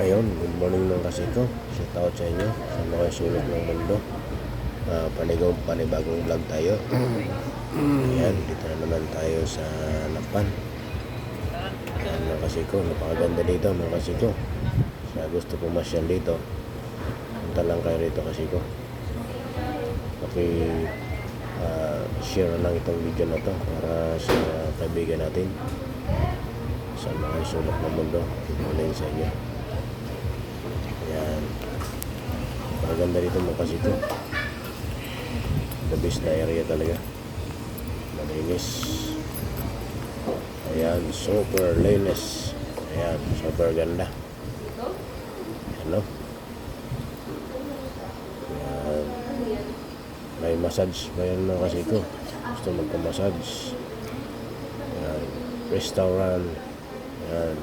Ayun, good morning mga kasiko. Shout out sa inyo sa mga sulok ng mundo. Uh, panigaw, panibagong vlog tayo. Ayan, dito na naman tayo sa Lapan. Ayan mga kasiko, napakaganda dito mga kasiko. Sa gusto pumasyal dito, punta lang kayo rito kasiko. Okay, ah, share lang itong video na to para sa kaibigan natin sa mga sulok ng mundo. Good morning sa inyo. Ayan. Maganda dito mo kasi ito. The best na area talaga. Malinis. Ayan, super linis. Ayan, super ganda. Ano? Ayan. May massage ba yan mga kasi ito? Gusto magpa-massage. Ayan. Restaurant. Ayan.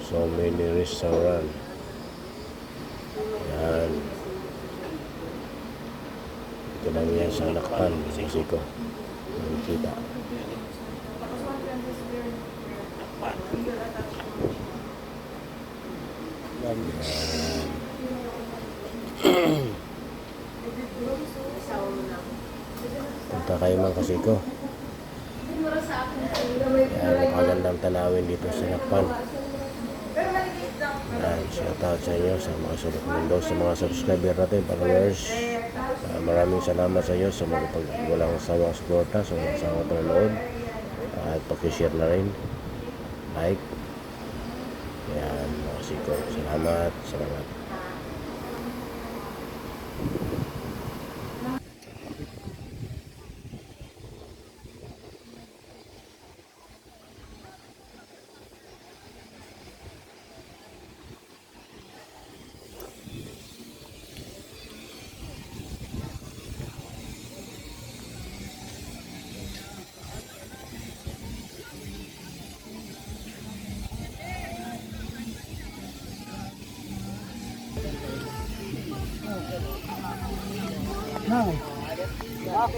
So many restaurant. Yan. Lang yan sa ko. Nakikita. Yan. Punta kayo man kasi ko. Yan, napakagandang tanawin dito sa nakpan. Yan, shout out sa inyo sa mga sulok mundo, sa mga subscriber natin, followers. Ah, maraming salamat sa inyo sa mga pag walang sawang suporta, sa walang sawang panonood. Ah, at pakishare na rin. Like. Yan, mga siko. Salamat, salamat.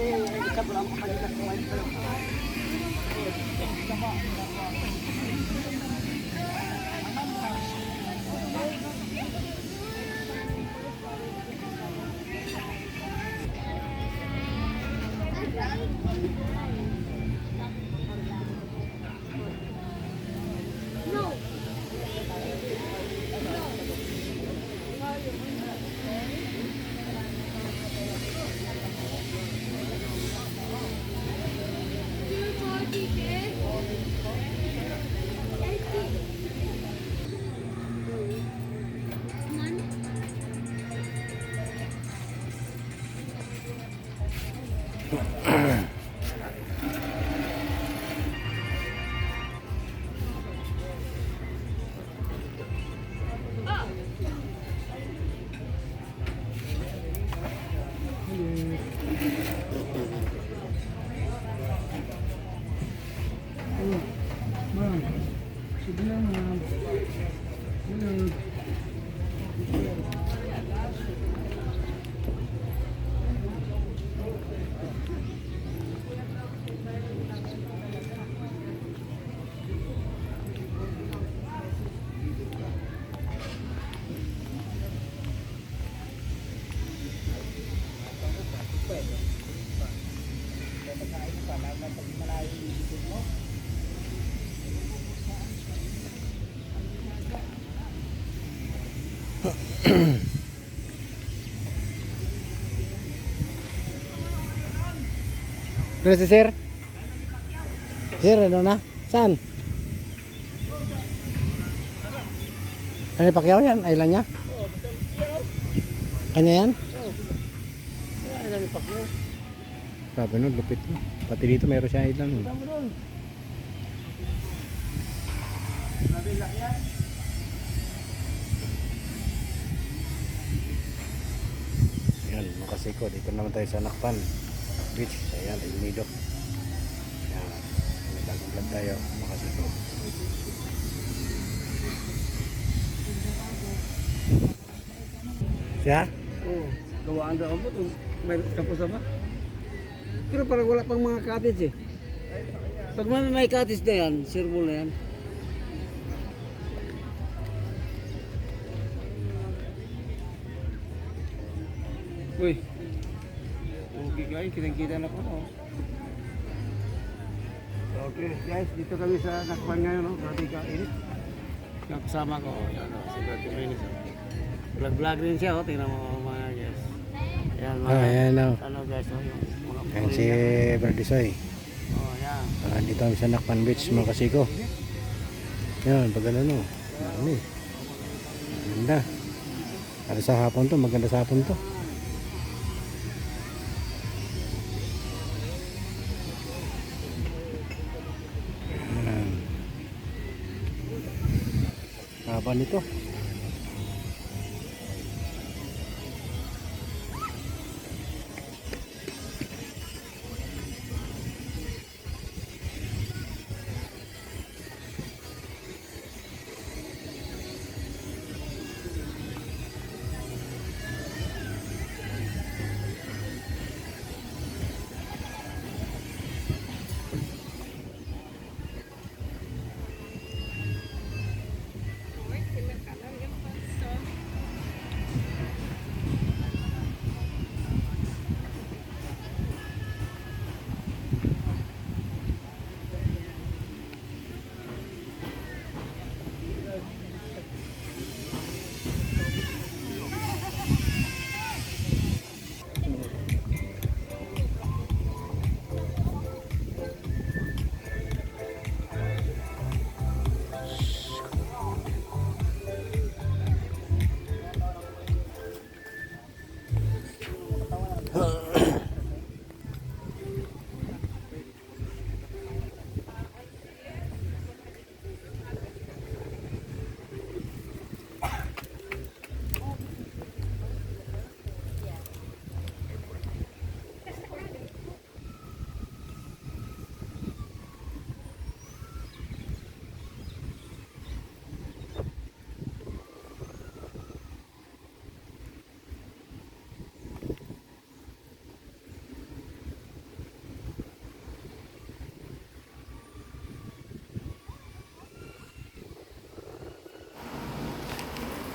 Ma'am, Pero si sir? Sir, ano na? Saan? Ano yung pakyaw yan? Ailan niya? Kanya yan? Sabi nun, lupit mo. Pati dito mayroon siya ilan. Yan, makasiko. Dito naman tayo sa Nakpan Beach. Ayan, El Nido. Yan. May bagong tayo. Makasiko. Siya? Oo. Gawaan daw mo. May tapos na ba? Pero parang wala pang mga cottage eh. Pag may, may cottage na yan, sirbo na yan. Uy. Okay guys, kitang-kita na po. No? Okay guys, dito kami sa Nakpan ngayon. No? Grabe ka init. Yung kasama ko, oh, yan, oh, si Brad Jimenez. Oh. Vlog-vlog din siya, oh. tingnan mo mga guys. Yan, mga, Ah, ayan o. ano guys, oh, yung mga Ayan si Verdisoy. Oh, yan. Ah, dito kami sa Nakpan Beach mga kasiko. Yan, pag ano no. Dami. Maganda. Para sa hapon to, maganda sa hapon to. Nito.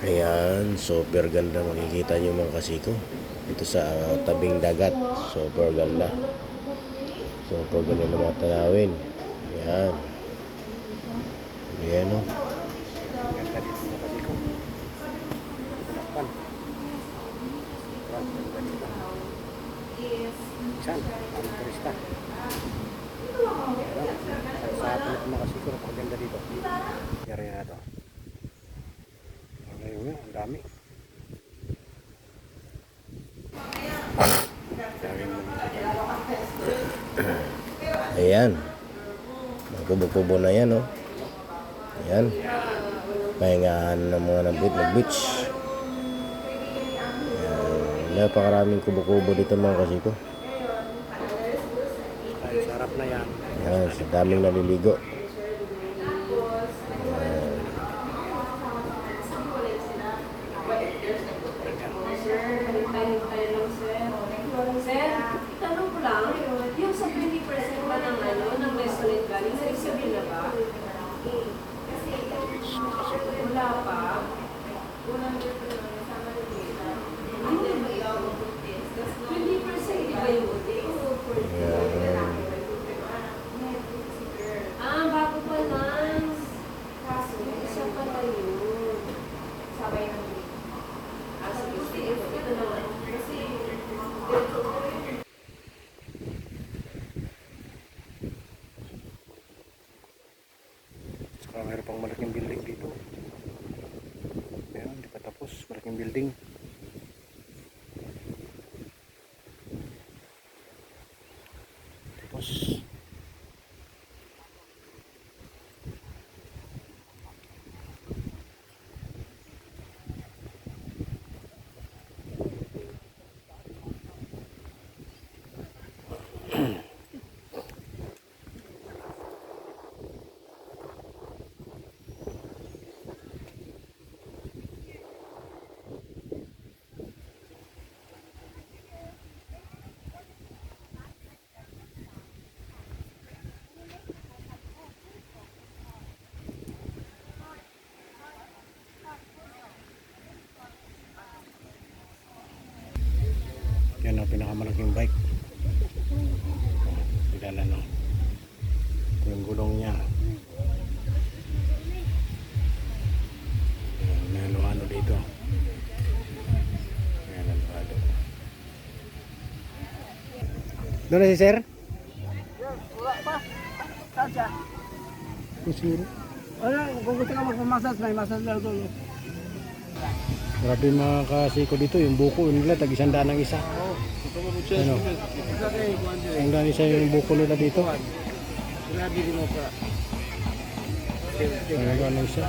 Ayan, super ganda makikita nyo mga kasiko. Dito sa ah, tabing dagat, super ganda. Super ganda na mga tanawin. Ayan. Ayan o. Dito. Saan? Ang turista. Sa atin mga kasiko, napakaganda dito. Yari na ito. Ayun ang dami. Ayan. Mga kubo-kubo na yan, oh. Ayan. Pahingahan ng mga nabit na beach. Ayan. Napakaraming kubo-kubo dito mga kasiko. Ay, sarap na yan. Ayan, sa daming naliligo. Baka mayroon pang malaking building dito. Ayan, hindi pa tapos. Malaking building. Pinakamalaking bike. Kilala no. Ito yung gulong niya. May halo-halo dito. Ayan, halo-halo. Doon na si sir? Saan siya? Kusuro. Wala, kung gusto ka magpamasas, may masas lang doon. Grabe mga kasiko dito, yung buko nila, tag isang daan ang isa. Ano? Isang daan isa yung buko nila dito. Grabe din mo pa. Ano ano isa?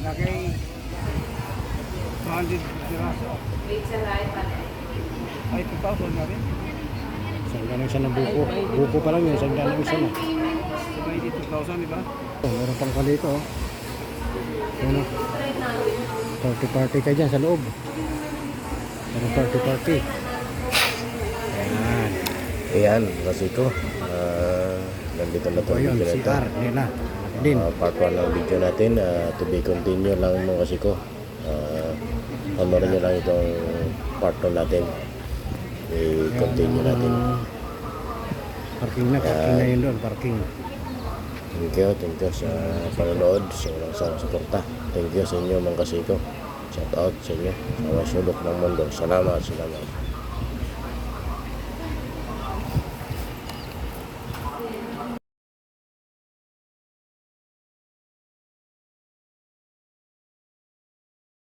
Nakay 200 piraso. Sa. Ay, 2,000 na rin. Isang daan ang isa ng buko. Buko pa lang yun, isang daan ang isa na. payment po So, may 2,000, di? Oh, meron pang kalito oh. Ano? try namin. Party party ka dyan sa loob. Meron party party. Ayan. Ayan, kasi ko. ah, nandito na Ito itong video na ito. CR nila. Din. Ah, part 1 ng video natin. ah, to be continue lang mo kasi ko. Uh, panoorin nyo lang itong part 2 natin. I-continue natin. Parking na, parking na yun doon, parking. Thank you, thank you sa panonood, sa walang sarang suporta. Thank you sa inyo mga kasiko. Shout out sa inyo, sa mga sulok ng mundo. Salamat, salamat.